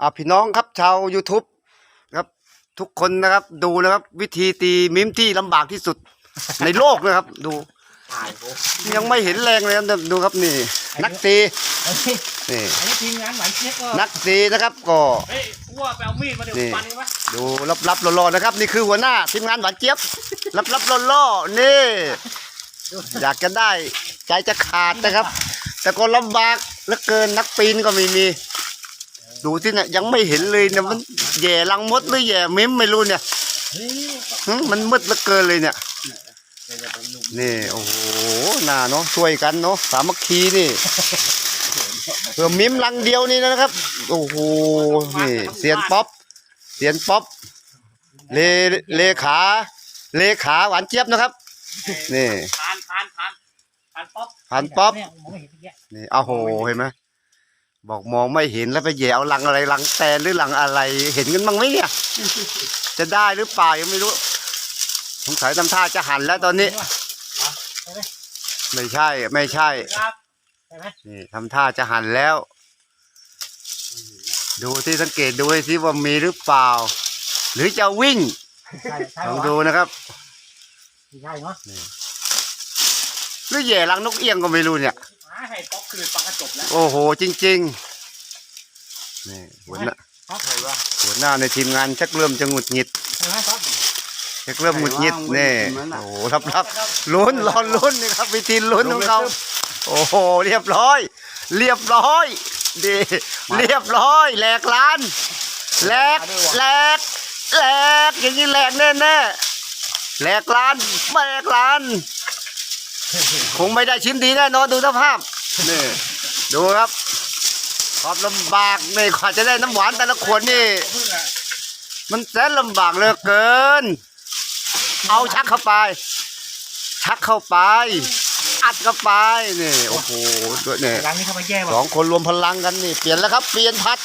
อ่าพี่น้องครับชาว YouTube ครับ ทุกคนนะครับดูนะครับ วิธีตีมิมที่ลำบากที่สุด ในโลกนะครับ ดูถ่ายโอ้ยังไม่เห็นแรงเลยนะครับดูครับนี่ นักตีอันนี้นี่ อันนี้ทีมงานหวานเจี๊ยบก็นักตีนะครับก็ เฮ้ยอ้วไปเอามีดมาเดี๋ยวนี่ ฟันกันวะดูรับรับๆรอๆนะครับ นี่คือหัวหน้าทีมงานหวานเจี๊ยบ รับรับๆรอๆนี่ อยากจะได้ใจจะขาดนะครับ แต่ก็ลำบากเหลือเกินนักปีนก็ไม่มี ดูที่เนี่ยยังไม่เห็นเลยเนี่ยมันแย่ลังมดหรือแย่มิมไม่รู้เนี่ยเฮ้ยหึมันมืดเหลือเกินเลยเนี่ย นี่ โอ้โหน่าเนาะช่วยกันเนาะสามัคคีนี่เพื่อมิมลังเดียวนี่นะครับ โอ้โหนี่เสียนป๊อปเสียนป๊อปเลเลขา เลขาหวานเจี๊ยบนะครับ นี่ทานทานทานทานป๊อปทานป๊อปเนี่ยมองไม่เห็นเมื่อกี้นี่เอาโหเห็นไหม บอกมองไม่เห็นแล้วไปแย่เอาลังอะไรลังแตนหรือลังอะไร เห็นกันบ้างไหมเนี่ย จะได้หรือเปล่ายังไม่รู้สงสัยทำท่าจะหันแล้วตอนนี้ ไม่ใช่ไม่ใช่ครับใช่ไหมนี่ทำท่าจะหันแล้ว ดูที่สังเกตดูให้สิว่ามีหรือเปล่า หรือจะวิ่งใช่ใช่ลองเหรดูอนะครับใช่เนาะหรือแย่ลังนกเอี้ยงก็ไม่รู้เนี่ยหา ให้ป๊อปคือฟังกระจบแล้วโอ้โห จริงๆนี่หัวหน้าป๊อปใครวะหัวหน้าในทีมงานชักเริ่มจะหงุดหงิดใช่ไหมป๊อปชักเริ่มหงุดหงิดนี่โอ้โหรับรับลุ้นรอลุ้นนี่ครับวิธีลุ้นของเขาโอ้โห เรียบร้อย เรียบร้อยดีเรียบร้อยแหลกล้านแหลกแหลกแหลกอย่างนี้แหลกแน่แน่ๆแหลกล้านแหลกล้านคงไม่ได้ชิ้นดีแน่นอนดูสภาพ นี่ดูครับความลำบากนี่กว่าจะได้น้ำหวานแต่ละขวดนี่เพื่อนอะมันแสนลำบากเหลือเกิน เอาชักเข้าไป ชักเข้าไป อัดเข้าไปนี่โอ้โหด้วยเนี่ยหลังนี้เข้ามาแย่สว่ะองคนรวมพลังกันนี่ เปลี่ยนแล้วครับ เปลี่ยนพัด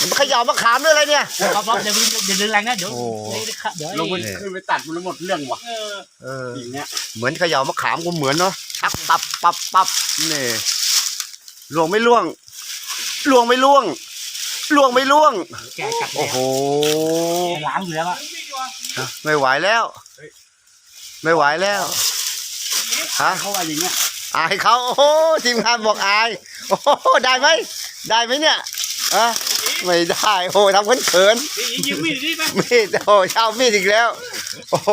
มันเขย่ามะขามด้วยอะไรเนี่ยป๊อปป๊อปเดี๋ยวเดี๋ยวเดินแรงนะเดี๋ยวโอ้เดี๋ยวลงไปไอ้ขึ้นไปตัดมันหมดเรื่องว่ะเออเอออย่างเงี้ยเหมือนเขย่ามะขามก็เหมือนเนาะชักปับปับปับนี่ล่วงไม่ล่วงล่วงไม่ล่วงล่วงไม่ล่วงแกกัดแล้โอ้วโหล้างอยู่แล้วอะไม่ไหวแล้ว ไม่ไหวแล้วฮะเขาว่าอย่างเงี้ยอายเขาโอ้โหทีมงานบอกอายโอ้โหได้ไหมได้ไหมเนี่ย อะไม่ได้โอ้โหทำเขินเขินไปยืมมีดดิไปๆมีดโอ้โหเช่ามีดอีกแล้ว โอ้โห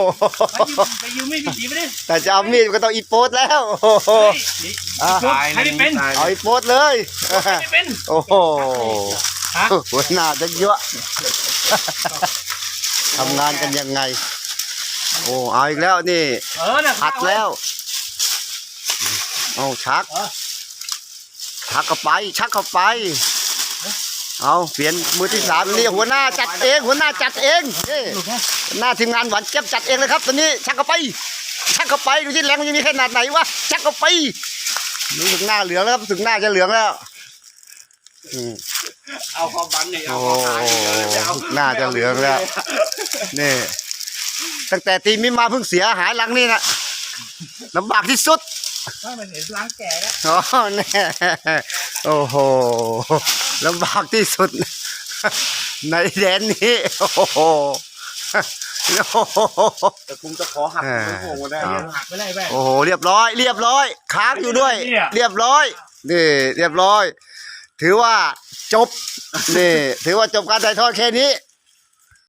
ไปยืมมีดพี่จีไปดิแต่จะเอามีดก็ต้องอีโปสแล้วโอ้โหเฮ้ยอะใครไม่เป็นตายเอาอีโปสเลยใครไม่เป็นโอ้โหฮะหัวหน้าจะเยอะทำงานกันยังไง โอ้เอาอีกแล้วนี่เออน่ะผัดแล้วเอาชักเออชักเข้าไปชักเข้าไป เอาเปลี่ยนมือที่สามนี่หัวหน้าจัดเองหัวหน้าจัดเองนี่หลุดไงหัวหน้าทีมงานหวานเจี๊ยบจัดเองเลยครับตอนนี้ชักเข้าไปชักเข้าไปดูที่แรงมันจะมีขนาดไหนวะชักเข้าไปรู้สึกหน้าเหลืองแล้วครับรู้สึกหน้าจะเหลืองแล้วอืมเอาความบันเนี่ยเอาโอ้ความตายเนี่ยเอาหน้าจะเหลืองแล้วนี่ตั้งแต่ตีมิมาเพิ่งเสียหายหลังนี่นะลำบากที่สุดว่ามันเห็นล้างแก่แล้วอ๋อแน่โอ้โห ลำบากที่สุด ในแดนนี้ โอ้โหโอ้โหแต่คุมจะขอหักมันโผล่มาได้อ่าหักไปเลยแม่โอ้โหเรียบร้อย เรียบร้อย ค้างอยู่ด้วยเนี่ยเรียบร้อยนี่เรียบร้อย ถือว่าจบนี่ถือว่าจบการถ่ายทอดแค่นี้